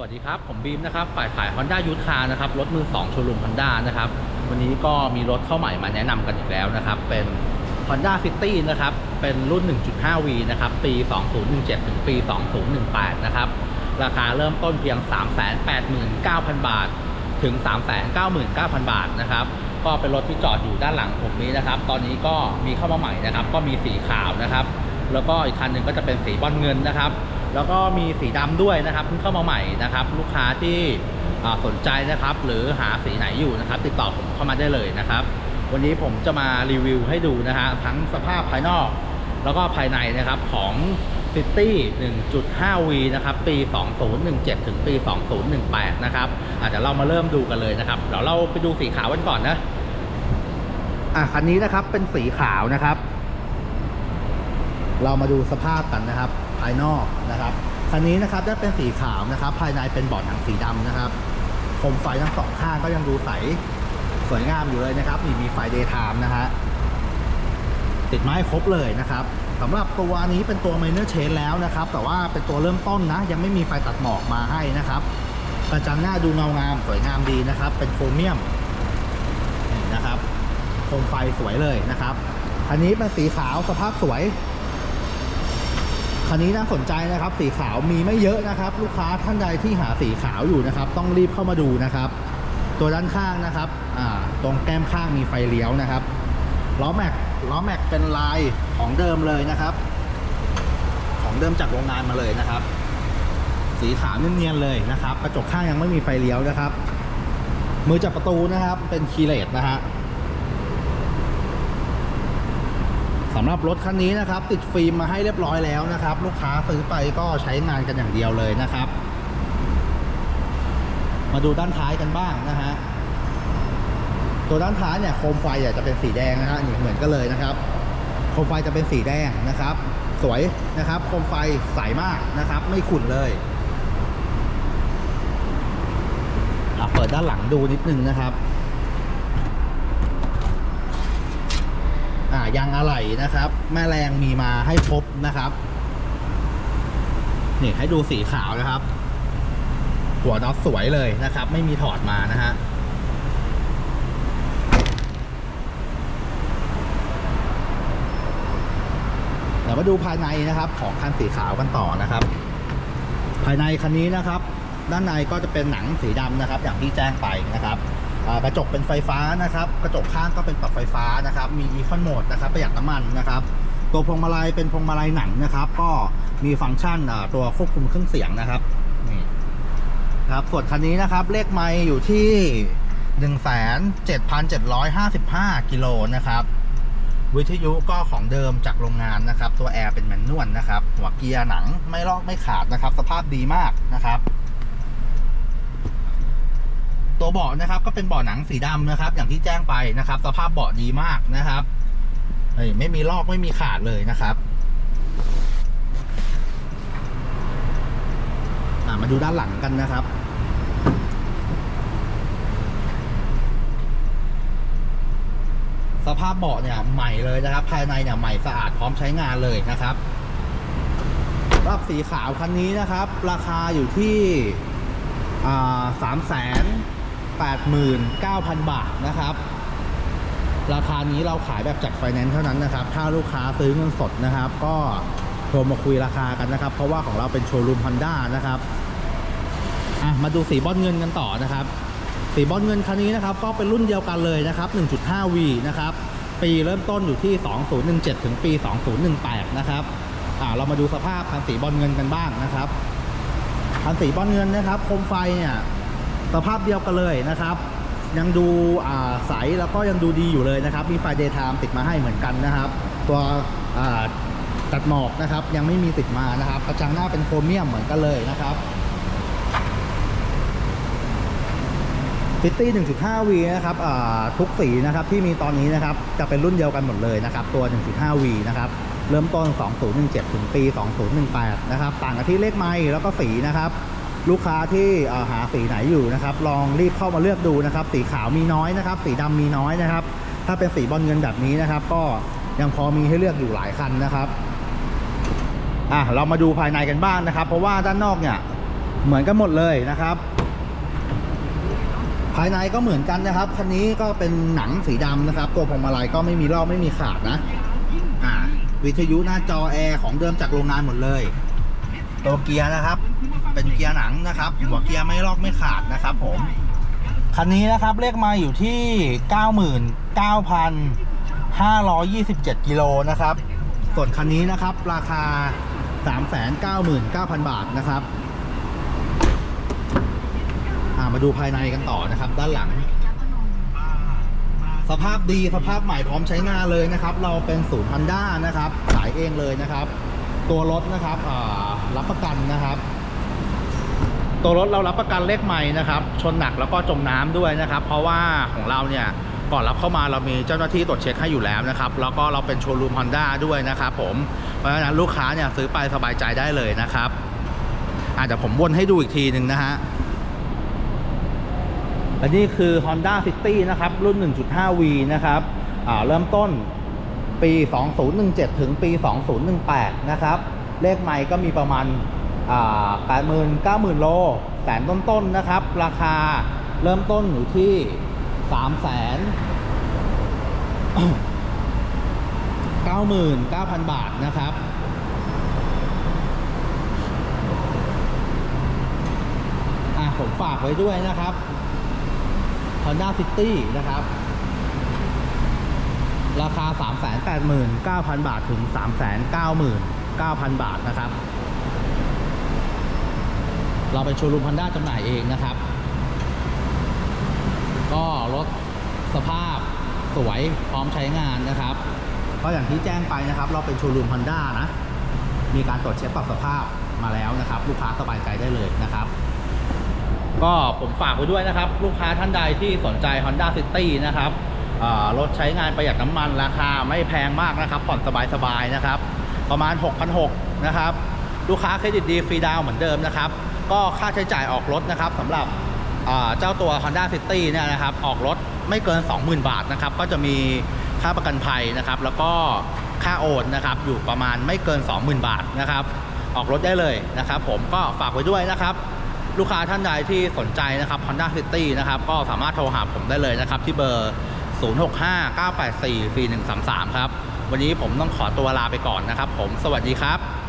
วัสดีครับ ผมบีมนะครับ ฝ่ายขาย Honda y u t คานะครับ รถมือ2โชว์รูม Honda นะครับ วันนี้ก็มีรถเข้าใหม่มาแนะนำกันอีกแล้วนะครับ เป็น Honda City นะครับ เป็นรุ่น 1.5V นะครับ ปี 2017 ถึงปี 2018 นะครับ ราคาเริ่มต้นเพียง 389,000 บาท ถึง 399,000 บาทนะครับ ก็เป็นรถที่จอดอยู่ด้านหลังผมนี้นะครับ ตอนนี้ก็มีเข้ามาใหม่นะครับ ก็มีสีขาวนะครับ แล้วก็อีกคันหนึ่งก็จะเป็นสีบอลเงินนะครับ แล้วก็มีสีดำด้วยนะครับเพิ่งเข้ามาใหม่นะครับ ลูกค้าที่สนใจนะครับ หรือหาสีไหนอยู่นะครับ ติดต่อผมเข้ามาได้เลยนะครับ วันนี้ผมจะมารีวิวให้ดูนะฮะทั้งสภาพภายนอก แล้วก็ภายในนะครับของ City 1.5V นะครับ ปี 2017 ถึงปี 2018 นะครับอาจจะเดี๋ยวเรามาเริ่มดูกันเลยนะครับเดี๋ยวเราไปดูสีขาวกันก่อนนะอะคันนี้นะครับเป็นสีขาวนะครับ เรามาดูสภาพกันนะครับ ภายนอกนะครับคันนี้นะครับได้เป็นสีขาวนะครับ ภายในเป็นบอดหนังสีดำนะครับโคมไฟทั้งสองข้างก็ยังดูใสสวยงามอยู่เลยนะครับนี่มีไฟเดย์ไทม์นะฮะติดไม้ครบเลยนะครับสำหรับตัวนี้เป็นตัว minor change แล้วนะครับ แต่ว่าเป็นตัวเริ่มต้นนะ ยังไม่มีไฟตัดหมอกมาให้นะครับกระจังหน้าดูเงางามสวยงามดีนะครับ เป็นโครเมียมนะครับโคมไฟสวยเลยนะครับคันนี้เป็นสีขาวสภาพสวย คันนี้น่าสนใจนะครับ สีขาวมีไม่เยอะนะครับ ลูกค้าท่านใดที่หาสีขาวอยู่นะครับ ต้องรีบเข้ามาดูนะครับ ตัวด้านข้างนะครับตรงแก้มข้างมีไฟเลี้ยวนะครับล้อแม็กล้อแม็กเป็นลายของเดิมเลยนะครับ ของเดิมจากโรงงานมาเลยนะครับ สีขาวเนียนๆเลยนะครับ กระจกข้างยังไม่มีไฟเลี้ยวนะครับ มือจับประตูนะครับ เป็นคีเลสนะฮะ สำหรับรถคันนี้นะครับ ติดฟิล์มมาให้เรียบร้อยแล้วนะครับ ลูกค้าซื้อไปก็ใช้งานกันอย่างเดียวเลยนะครับ มาดูด้านท้ายกันบ้างนะฮะตัวด้านท้ายเนี่ยโคมไฟอะจะเป็นสีแดงนะฮะนี่เหมือนกันเลยนะครับ โคมไฟจะเป็นสีแดงนะครับ สวยนะครับ โคมไฟใสมากนะครับ ไม่ขุ่นเลยอะเปิดด้านหลังดูนิดนึงนะครับ อ่ายางอะไหล่นะครับ แม่แรงมีมาให้ครบนะครับนี่ให้ดูสีขาวนะครับ หัวน็อตสวยเลยนะครับ ไม่มีถอดมานะฮะเดี๋ยวมาดูภายในนะครับ ของคันสีขาวกันต่อนะครับ ภายในคันนี้นะครับ ด้านในก็จะเป็นหนังสีดำนะครับ อย่างที่แจ้งไปนะครับ กระจกเป็นไฟฟ้านะครับ กระจกข้างก็เป็นปรับไฟฟ้านะครับ มีอีคอนโหมดนะครับประหยัดน้ำมันนะครับตัวพวงมาลัยเป็นพวงมาลัยหนังนะครับ ก็มีฟังก์ชันตัวควบคุมเครื่องเสียงนะครับนี่ครับส่วนคันนี้นะครับเลขไมล์อยู่ที่1,77,755กิโลนะครับ วิทยุก็ของเดิมจากโรงงานนะครับ ตัวแอร์เป็นแมนนวลนะครับ หัวเกียร์หนังไม่ลอกไม่ขาดนะครับ สภาพดีมากนะครับ ตัวเบาะนะครับก็เป็นเบาะหนังสีดำนะครับ อย่างที่แจ้งไปนะครับ สภาพเบาะดีมากนะครับเฮ้ยไม่มีลอกไม่มีขาดเลยนะครับมาดูด้านหลังกันนะครับสภาพเบาะเนี่ยใหม่เลยนะครับ ภายในเนี่ยใหม่สะอาดพร้อมใช้งานเลยนะครับรอบสีขาวคันนี้นะครับ ราคาอยู่ที่สามแสน แปดหมื่นเก้าพันบาทนะครับ ราคานี้เราขายแบบจัดไฟแนนซ์เท่านั้นนะครับ ถ้าลูกค้าซื้อเงินสดนะครับ ก็โทรมาคุยราคากันนะครับ เพราะว่าของเราเป็นโชว์รูมฮอนด้านะครับอะมาดูสีบอลเงินกันต่อนะครับ สีบอลเงินคันนี้นะครับ ก็เป็นรุ่นเดียวกันเลยนะครับ 1.5V นะครับ ปีเริ่มต้นอยู่ที่ 2017 ถึงปี 2018 นะครับอ่าเรามาดูสภาพคันสีบอลเงินกันบ้างนะครับคันสีบอลเงินนะครับ โคมไฟเนี่ย สภาพเดียวกันเลยนะครับ ยังดูใสแล้วก็ยังดูดีอยู่เลยนะครับ มีไฟเดย์ไทม์ติดมาให้เหมือนกันนะครับ ตัวตัดหมอกนะครับ ยังไม่มีติดมานะครับกระจังหน้าเป็นโครเมียมเหมือนกันเลยนะครับฟิตี้ 1.5V นะครับทุกสีนะครับที่มีตอนนี้นะครับจะเป็นรุ่นเดียวกันหมดเลยนะครับ ตัว 1.5V นะครับ เริ่มต้น 2017 ถึงปี 2018 นะครับ ต่างกันที่เลขไมล์แล้วก็สีนะครับ ลูกค้าที่หาสีไหนอยู่นะครับ ลองรีบเข้ามาเลือกดูนะครับ สีขาวมีน้อยนะครับ สีดำมีน้อยนะครับ ถ้าเป็นสีบอลเงินแบบนี้นะครับ ก็ยังพอมีให้เลือกอยู่หลายคันนะครับอะเรามาดูภายในกันบ้างนะครับ เพราะว่าด้านนอกเนี่ยเหมือนกันหมดเลยนะครับ ภายในก็เหมือนกันนะครับคันนี้ก็เป็นหนังสีดำนะครับ ตัวพวงมาลัยก็ไม่มีลอกไม่มีขาดนะอ่าวิทยุหน้าจอแอร์ของเดิมจากโรงงานหมดเลย ตัวเกียร์นะครับ เป็นเกียร์หนังนะครับ หัวเกียร์ไม่ลอกไม่ขาดนะครับ ผม คันนี้นะครับเลขมาอยู่ที่ 99,527กิโลนะครับ ส่วนคันนี้นะครับ ราคา 399,000 บาทนะครับามาดูภายในกันต่อนะครับ ด้านหลัง สภาพดีสภาพใหม่พร้อมใช้งานเลยนะครับ เราเป็นศูนย์ Honda นะครับ ขายเองเลยนะครับ ตัวรถนะครับอ่า รับประกันนะครับ ตัวรถเรารับประกันเลขใหม่นะครับ ชนหนักแล้วก็จมน้ำด้วยนะครับ เพราะว่าของเราเนี่ยก่อนรับเข้ามาเรามีเจ้าหน้าที่ตรวจเช็คให้อยู่แล้วนะครับ แล้วก็เราเป็นโชว์รูม Honda ด้วยนะครับผมเพราะฉะนั้นลูกค้าเนี่ยซื้อไปสบายใจได้เลยนะครับอาจจะผมวนให้ดูอีกทีหนึ่งนะฮะอันนี้คือ Honda City นะครับ รุ่น 1.5V นะครับเริ่มต้นปี 2017 ถึงปี 2018 นะครับ เลขไมค์ก็มีประมาณอ่า80,000 90,000โลแสนต้นๆนะครับ ราคาเริ่มต้นอยู่ที่3 0 0 0 99,000บาทนะครับอะผมฝากไว้ด้วยนะครับ Honda City นะครับ ราคา 389,000 บาทถึง 9,000 บาทนะครับ เราเป็นโชว์รูม Honda จำหน่ายเองนะครับ ก็รถสภาพสวยพร้อมใช้งานนะครับ ก็อย่างที่แจ้งไปนะครับ เราเป็นโชว์รูม Honda นะ มีการตรวจเช็คปรับสภาพมาแล้วนะครับ ลูกค้าสบายใจได้เลยนะครับ ก็ผมฝากไว้ด้วยนะครับ ลูกค้าท่านใดที่สนใจ Honda City นะครับรถใช้งานประหยัดน้ำมันราคาไม่แพงมากนะครับ ผ่อนสบายๆนะครับ ประมาณ 6,600นะครับ ลูกค้าเครดิตดีฟรีดาวเหมือนเดิมนะครับ ก็ค่าใช้จ่ายออกรถนะครับสำหรับเจ้าตัว Honda City เนี่ยนะครับ ออกรถไม่เกิน 20,000 บาทนะครับ ก็จะมีค่าประกันภัยนะครับ แล้วก็ค่าโอนนะครับ อยู่ประมาณไม่เกิน 20,000 บาทนะครับ ออกรถได้เลยนะครับ ผมก็ฝากไว้ด้วยนะครับ ลูกค้าท่านใดที่สนใจนะครับ Honda City นะครับ ก็สามารถโทรหาผมได้เลยนะครับ ที่เบอร์ 0659844133 ครับ วันนี้ผมต้องขอตัวลาไปก่อนนะครับ ผมสวัสดีครับ